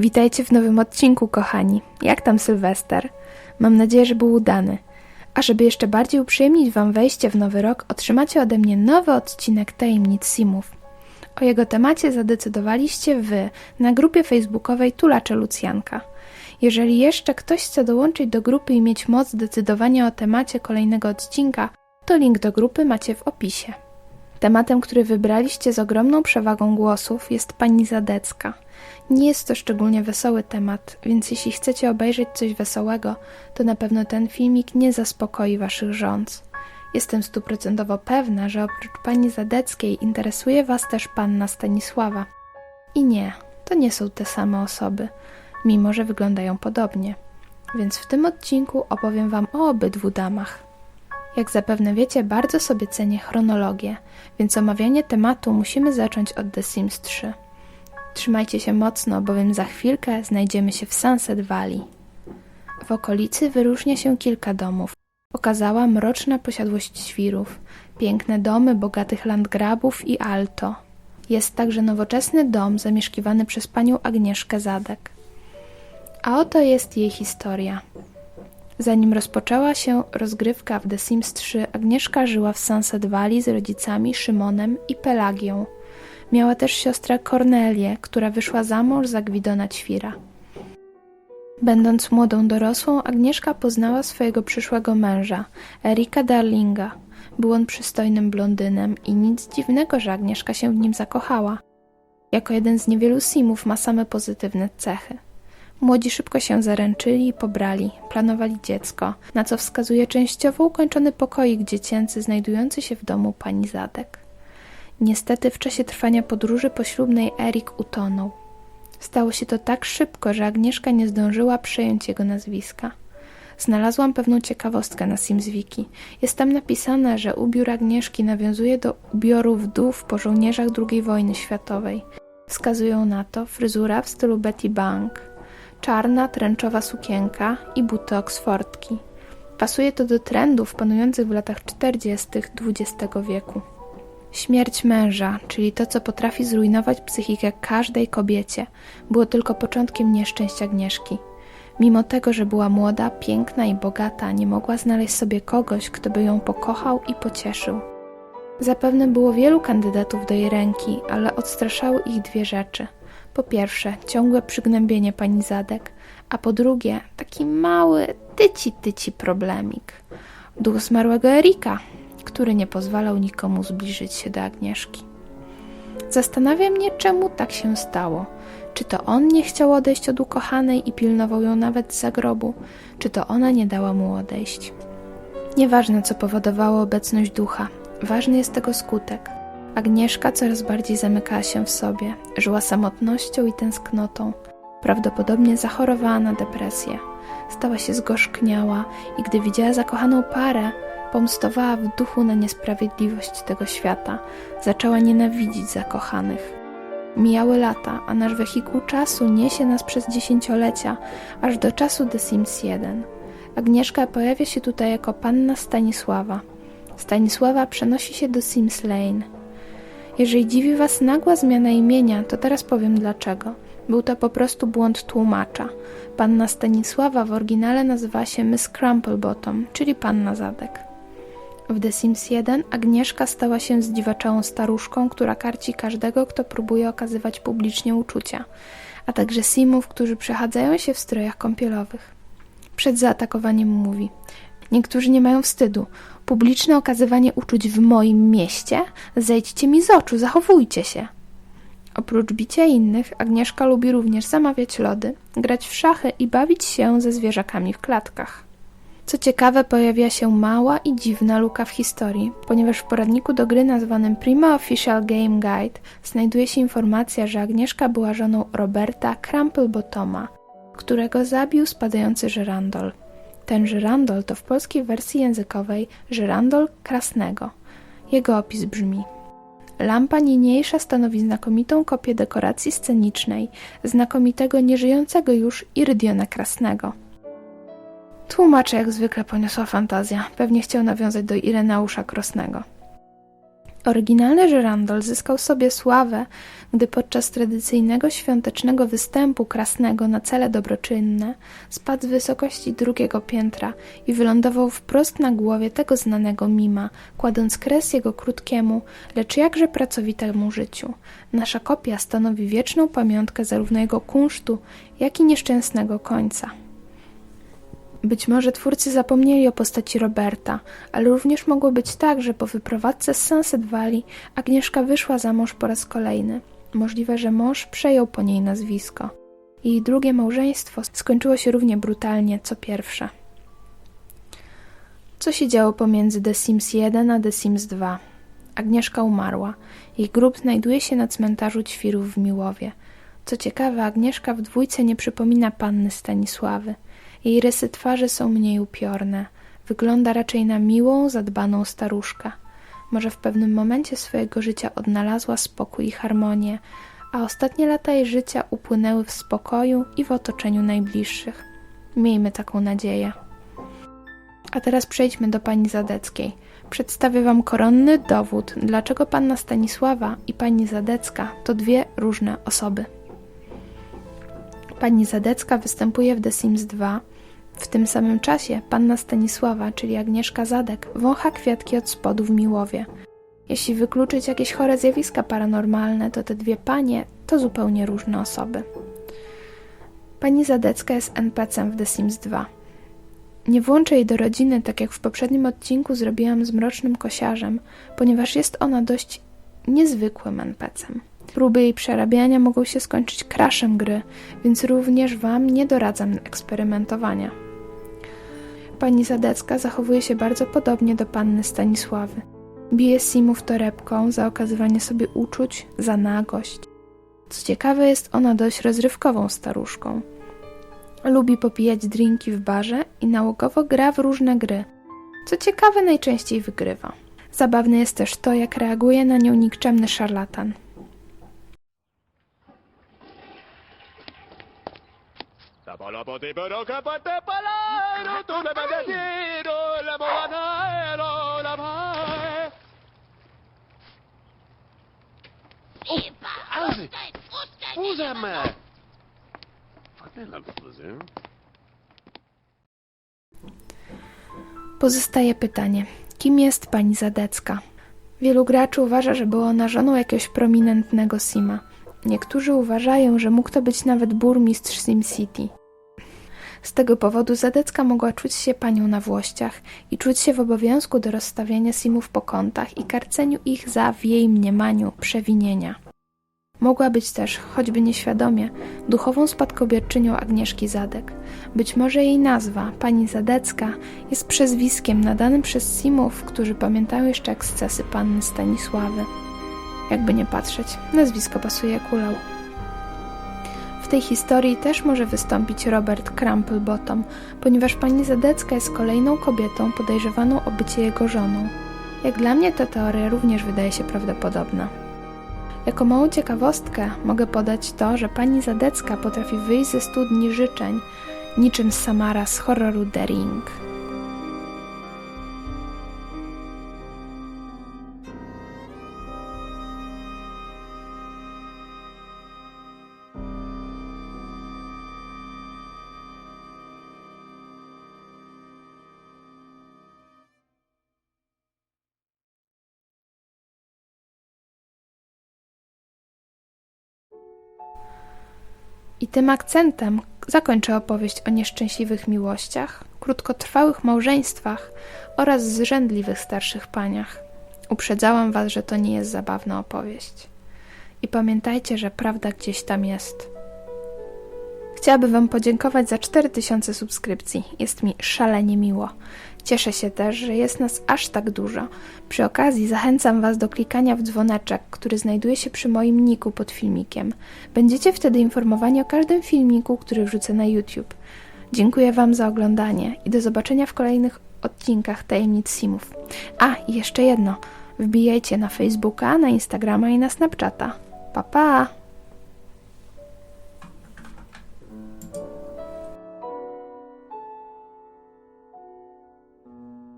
Witajcie w nowym odcinku, kochani. Jak tam Sylwester? Mam nadzieję, że był udany. A żeby jeszcze bardziej uprzyjemnić Wam wejście w nowy rok, otrzymacie ode mnie nowy odcinek Tajemnic Simów. O jego temacie zadecydowaliście Wy na grupie facebookowej Tulacze Lucjanka. Jeżeli jeszcze ktoś chce dołączyć do grupy i mieć moc decydowania o temacie kolejnego odcinka, to link do grupy macie w opisie. Tematem, który wybraliście z ogromną przewagą głosów jest pani Zadecka. Nie jest to szczególnie wesoły temat, więc jeśli chcecie obejrzeć coś wesołego, to na pewno ten filmik nie zaspokoi waszych rządz. Jestem stuprocentowo pewna, że oprócz pani Zadeckiej interesuje was też panna Stanisława. I nie, to nie są te same osoby, mimo że wyglądają podobnie. Więc w tym odcinku opowiem wam o obydwu damach. Jak zapewne wiecie, bardzo sobie cenię chronologię, więc omawianie tematu musimy zacząć od The Sims 3. Trzymajcie się mocno, bowiem za chwilkę znajdziemy się w Sunset Valley. W okolicy wyróżnia się kilka domów. Okazała mroczna posiadłość świrów, piękne domy bogatych landgrabów i alto. Jest także nowoczesny dom zamieszkiwany przez panią Agnieszkę Zadek. A oto jest jej historia. Zanim rozpoczęła się rozgrywka w The Sims 3, Agnieszka żyła w Sunset Valley z rodzicami Szymonem i Pelagią. Miała też siostrę Cornelię, która wyszła za mąż za Gwidona Ćwira. Będąc młodą dorosłą, Agnieszka poznała swojego przyszłego męża, Erika Darlinga. Był on przystojnym blondynem i nic dziwnego, że Agnieszka się w nim zakochała. Jako jeden z niewielu simów ma same pozytywne cechy. Młodzi szybko się zaręczyli i pobrali, planowali dziecko, na co wskazuje częściowo ukończony pokoik dziecięcy znajdujący się w domu pani Zadek. Niestety w czasie trwania podróży poślubnej Erik utonął. Stało się to tak szybko, że Agnieszka nie zdążyła przejąć jego nazwiska. Znalazłam pewną ciekawostkę na Simswiki. Jest tam napisane, że ubiór Agnieszki nawiązuje do ubioru wdów po żołnierzach II wojny światowej. Wskazują na to fryzura w stylu Betty Bank, czarna, tręczowa sukienka i buty oksfordki. Pasuje to do trendów panujących w latach 40. XX wieku. Śmierć męża, czyli to, co potrafi zrujnować psychikę każdej kobiecie, było tylko początkiem nieszczęścia Agnieszki. Mimo tego, że była młoda, piękna i bogata, nie mogła znaleźć sobie kogoś, kto by ją pokochał i pocieszył. Zapewne było wielu kandydatów do jej ręki, ale odstraszały ich dwie rzeczy. Po pierwsze, ciągłe przygnębienie pani Zadek, a po drugie, taki mały, tyci-tyci problemik. Duch zmarłego Erika, który nie pozwalał nikomu zbliżyć się do Agnieszki. Zastanawia mnie, czemu tak się stało. Czy to on nie chciał odejść od ukochanej i pilnował ją nawet z zagrobu, czy to ona nie dała mu odejść. Nieważne, co powodowało obecność ducha, ważny jest tego skutek. Agnieszka coraz bardziej zamykała się w sobie, żyła samotnością i tęsknotą. Prawdopodobnie zachorowała na depresję. Stała się zgorzkniała i gdy widziała zakochaną parę, pomstowała w duchu na niesprawiedliwość tego świata. Zaczęła nienawidzić zakochanych. Mijały lata, a nasz wehikuł czasu niesie nas przez dziesięciolecia, aż do czasu The Sims 1. Agnieszka pojawia się tutaj jako panna Stanisława. Stanisława przenosi się do Sims Lane. Jeżeli dziwi Was nagła zmiana imienia, to teraz powiem dlaczego. Był to po prostu błąd tłumacza. Panna Stanisława w oryginale nazywa się Miss Crumplebottom, czyli Panna Zadek. W The Sims 1 Agnieszka stała się zdziwaczałą staruszką, która karci każdego, kto próbuje okazywać publicznie uczucia, a także simów, którzy przechadzają się w strojach kąpielowych. Przed zaatakowaniem mówi: Niektórzy nie mają wstydu. Publiczne okazywanie uczuć w moim mieście? Zejdźcie mi z oczu, zachowujcie się. Oprócz bicia innych, Agnieszka lubi również zamawiać lody, grać w szachy i bawić się ze zwierzakami w klatkach. Co ciekawe, pojawia się mała i dziwna luka w historii, ponieważ w poradniku do gry nazwanym Prima Official Game Guide znajduje się informacja, że Agnieszka była żoną Roberta Crumplebottoma, którego zabił spadający żyrandol. Ten żyrandol to w polskiej wersji językowej żyrandol krasnego. Jego opis brzmi Lampa niniejsza stanowi znakomitą kopię dekoracji scenicznej znakomitego nieżyjącego już Irydiona Krasnego. Tłumaczę jak zwykle poniosła fantazja. Pewnie chciał nawiązać do Ireneusza Krosnego. Oryginalny żyrandol zyskał sobie sławę, gdy podczas tradycyjnego świątecznego występu krasnego na cele dobroczynne spadł z wysokości drugiego piętra i wylądował wprost na głowie tego znanego mima, kładąc kres jego krótkiemu, lecz jakże pracowitemu życiu. Nasza kopia stanowi wieczną pamiątkę zarówno jego kunsztu, jak i nieszczęsnego końca. Być może twórcy zapomnieli o postaci Roberta, ale również mogło być tak, że po wyprowadzce z Sunset Valley Agnieszka wyszła za mąż po raz kolejny. Możliwe, że mąż przejął po niej nazwisko. Jej drugie małżeństwo skończyło się równie brutalnie co pierwsze. Co się działo pomiędzy The Sims 1 a The Sims 2? Agnieszka umarła. Jej grób znajduje się na cmentarzu Ćwirów w Miłowie. Co ciekawe, Agnieszka w dwójce nie przypomina panny Stanisławy. Jej rysy twarzy są mniej upiorne. Wygląda raczej na miłą, zadbaną staruszkę. Może w pewnym momencie swojego życia odnalazła spokój i harmonię, a ostatnie lata jej życia upłynęły w spokoju i w otoczeniu najbliższych. Miejmy taką nadzieję. A teraz przejdźmy do pani Zadeckiej. Przedstawię wam koronny dowód, dlaczego panna Stanisława i pani Zadecka to dwie różne osoby. Pani Zadecka występuje w The Sims 2. W tym samym czasie panna Stanisława, czyli Agnieszka Zadek, wącha kwiatki od spodu w Miłowie. Jeśli wykluczyć jakieś chore zjawiska paranormalne, to te dwie panie to zupełnie różne osoby. Pani Zadecka jest NPC-em w The Sims 2. Nie włączę jej do rodziny, tak jak w poprzednim odcinku zrobiłam z Mrocznym Kosiarzem, ponieważ jest ona dość niezwykłym NPC-em. Próby jej przerabiania mogą się skończyć crashem gry, więc również Wam nie doradzam eksperymentowania. Pani Zadecka zachowuje się bardzo podobnie do panny Stanisławy. Bije Simów torebką za okazywanie sobie uczuć, za nagość. Co ciekawe, jest ona dość rozrywkową staruszką. Lubi popijać drinki w barze i nałogowo gra w różne gry. Co ciekawe, najczęściej wygrywa. Zabawne jest też to, jak reaguje na nią nikczemny szarlatan. Scusami! Fatela così. Pozostaje pytanie, kim jest pani Zadecka? Wielu graczy uważa, że była ona żoną jakiegoś prominentnego Sima. Niektórzy uważają, że mógł to być nawet burmistrz SimCity. Z tego powodu Zadecka mogła czuć się panią na włościach i czuć się w obowiązku do rozstawiania Simów po kątach i karceniu ich za w jej mniemaniu przewinienia. Mogła być też, choćby nieświadomie, duchową spadkobierczynią Agnieszki Zadek. Być może jej nazwa, pani Zadecka, jest przezwiskiem nadanym przez Simów, którzy pamiętają jeszcze ekscesy panny Stanisławy. Jakby nie patrzeć, nazwisko pasuje jak. Tej historii też może wystąpić Robert Crumplebottom, ponieważ pani Zadecka jest kolejną kobietą podejrzewaną o bycie jego żoną. Jak dla mnie ta teoria również wydaje się prawdopodobna. Jako małą ciekawostkę mogę podać to, że pani Zadecka potrafi wyjść ze studni życzeń, niczym Samara z horroru The Ring. I tym akcentem zakończę opowieść o nieszczęśliwych miłościach, krótkotrwałych małżeństwach oraz zrzędliwych starszych paniach. Uprzedzałam was, że to nie jest zabawna opowieść. I pamiętajcie, że prawda gdzieś tam jest. Chciałabym Wam podziękować za 4000 subskrypcji. Jest mi szalenie miło. Cieszę się też, że jest nas aż tak dużo. Przy okazji zachęcam Was do klikania w dzwoneczek, który znajduje się przy moim niku pod filmikiem. Będziecie wtedy informowani o każdym filmiku, który wrzucę na YouTube. Dziękuję Wam za oglądanie i do zobaczenia w kolejnych odcinkach Tajemnic Simów. A, jeszcze jedno. Wbijajcie na Facebooka, na Instagrama i na Snapchata. Pa, pa!